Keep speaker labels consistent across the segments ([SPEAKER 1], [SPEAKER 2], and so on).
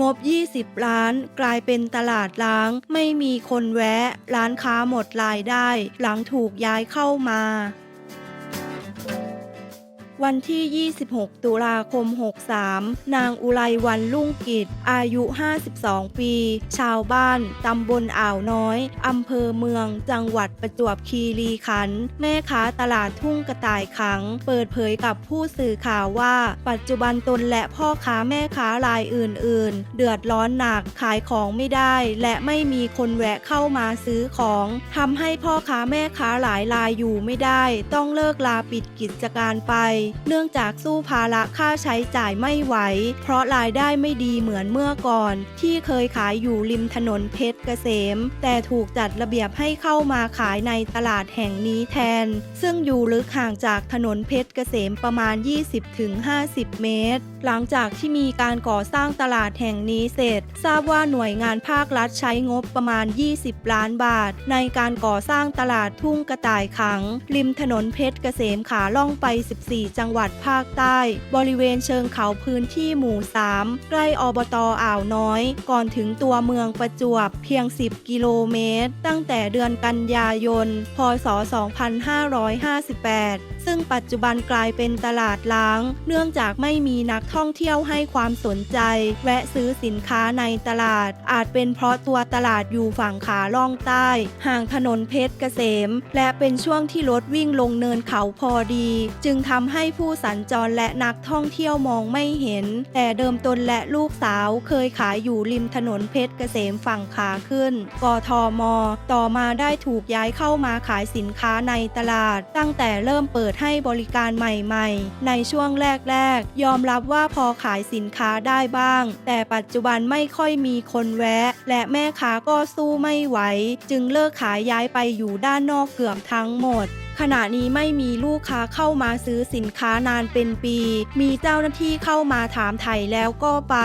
[SPEAKER 1] งบ 20 ล้าน กลายเป็นตลาดล้าง ไม่มีคนแวะ ร้านค้าหมดรายได้ หลังถูกย้ายเข้ามา วันที่ 26 ตุลาคม 63 นางอุไรวันลุ่งกิจ อายุ 52 ปี ชาวบ้าน ตำบลอ่าวน้อย อำเภอเมือง จังหวัดประจวบคีรีขันธ์ แม่ค้าตลาดทุ่งกระต่ายขัง เปิดเผยกับผู้สื่อข่าวว่า ปัจจุบันตนและพ่อค้าแม่ค้ารายอื่น ๆ เดือดร้อนหนัก ขายของไม่ได้ และไม่มีคนแวะเข้ามาซื้อของทำให้พ่อค้าแม่ค้าหลายรายอยู่ไม่ได้ ต้องเลิกลาปิดกิจการไปเนื่องจากสู้ภาระค่าใช้จ่ายไม่ไหว เพราะรายได้ไม่ดีเหมือนเมื่อก่อน ที่เคยขายอยู่ริมถนนเพชรเกษม แต่ถูกจัดระเบียบให้เข้ามาขายในตลาดแห่งนี้แทน ซึ่งอยู่ลึกห่างจากถนนเพชรเกษมประมาณ 20-50 เมตร หลังจากที่มีการก่อสร้างตลาดแห่งนี้เสร็จ ทราบว่าหน่วยงานภาครัฐใช้งบประมาณ 20 ล้านบาท ในการก่อสร้างตลาดทุ่งกระต่ายขัง ริมถนนเพชรเกษมขาล่องไป 14จังหวัดภาคใต้ บริเวณเชิงเขาพื้นที่หมู่ 3 ใกล้อบตอ่าวน้อย ก่อนถึงตัวเมืองประจวบเพียง 10 กิโลเมตร ตั้งแต่เดือนกันยายน พศ 2558 ซึ่งปัจจุบันกลายเป็นตลาดล้าง เนื่องจากไม่มีนักท่องเที่ยวให้ความสนใจ แวะซื้อสินค้าในตลาด อาจเป็นเพราะตัวตลาดอยู่ฝั่งขาล่องใต้ ห่างถนนเพชรเกษม และเป็นช่วงที่รถวิ่งลงเนินเขาพอดี จึงทำให้ผู้สัญจรและนักท่องเที่ยวมองไม่เห็น แต่เดิมตนและลูกสาวเคยขายอยู่ริมถนนเพชรเกษมฝั่งขาขึ้น กทม ต่อมาได้ถูกย้ายเข้ามาขายสินค้าในตลาด ตั้งแต่เริ่มเปิดให้บริการใหม่ๆ ในช่วงแรกๆ ยอมรับว่าพอขายสินค้าได้บ้าง แต่ปัจจุบันไม่ค่อยมีคนแวะ และแม่ค้าก็สู้ไม่ไหว จึงเลิกขายย้ายไปอยู่ด้านนอกเกือบทั้งหมด ขณะนี้ไม่มีลูกค้าเข้ามาซื้อสินค้านานเป็นปี มีเจ้าหน้าที่เข้ามาถามไถ่แล้วก็ไป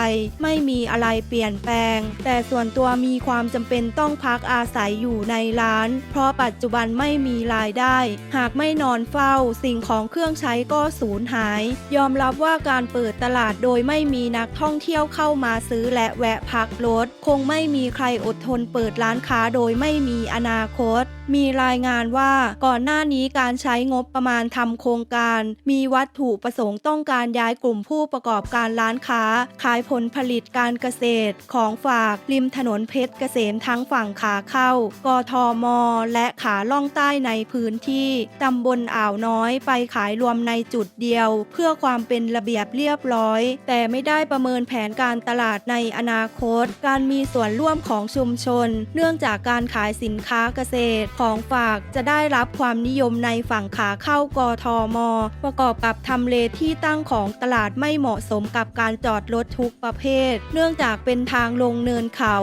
[SPEAKER 1] ไม่มีอะไรเปลี่ยนแปลง แต่ส่วนตัวมีความจำเป็นต้องพักอาศัยอยู่ในร้าน เพราะปัจจุบันไม่มีรายได้ หากไม่นอนเฝ้า สิ่งของเครื่องใช้ก็สูญหาย ยอมรับว่าการเปิดตลาดโดยไม่มีนักท่องเที่ยวเข้ามาซื้อและแวะพักรถคงไม่มีใครอดทนเปิดร้านค้าโดยไม่มีอนาคต มีรายงานว่าก่อนหน้านี้การใช้งบประมาณทำโครงการ มีวัตถุประสงค์ต้องการย้ายกลุ่มผู้ประกอบการร้านค้า ขายผลผลิตการเกษตร ของฝากริมถนนเพชรเกษมทั้งฝั่งขาเข้ากทม และขาล่องใต้ในพื้นที่ ตำบลอ่าวน้อยไปขายรวมในจุดเดียว เพื่อความเป็นระเบียบเรียบร้อย แต่ไม่ได้ประเมินแผนการตลาดในอนาคต การมีส่วนร่วมของชุมชน เนื่องจากการขายสินค้าเกษตรของฝากจะได้รับความนิยมในฝั่งขาเข้ากทม ประกอบกับทำเลที่ตั้งของตลาดไม่เหมาะสมกับการจอดรถทุกประเภท เนื่องจากเป็นทางลงเนินเขา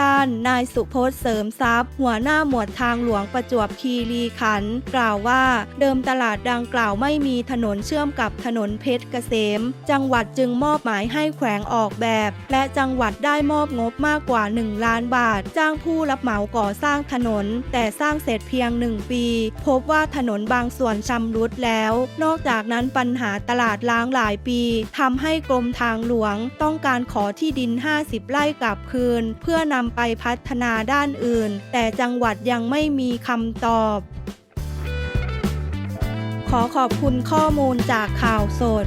[SPEAKER 1] ด้านนายสุพจน์เสริมทรัพย์ หัวหน้าหมวดทางหลวงประจวบคีรีขันธ์กล่าวว่าเดิมตลาดดังกล่าวไม่มีถนนเชื่อมกับถนนเพชรเกษม จังหวัดจึงมอบหมายให้แขวงออกแบบ และจังหวัดได้มอบงบมากกว่า 1 ล้านบาท จ้างผู้รับเหมาก่อสร้างถนน แต่สร้างเสร็จเพียง 1 ปี พบว่าถนนบางส่วนชำรุดแล้ว นอกจากนั้นปัญหาตลาดล้างหลายปีทำให้กรมทางหลวง ต้องการขอที่ดิน 50 ไร่กลับคืน เพื่อนำไปพัฒนาด้านอื่น แต่จังหวัดยังไม่มีคำตอบ ขอขอบคุณข้อมูลจากข่าวสด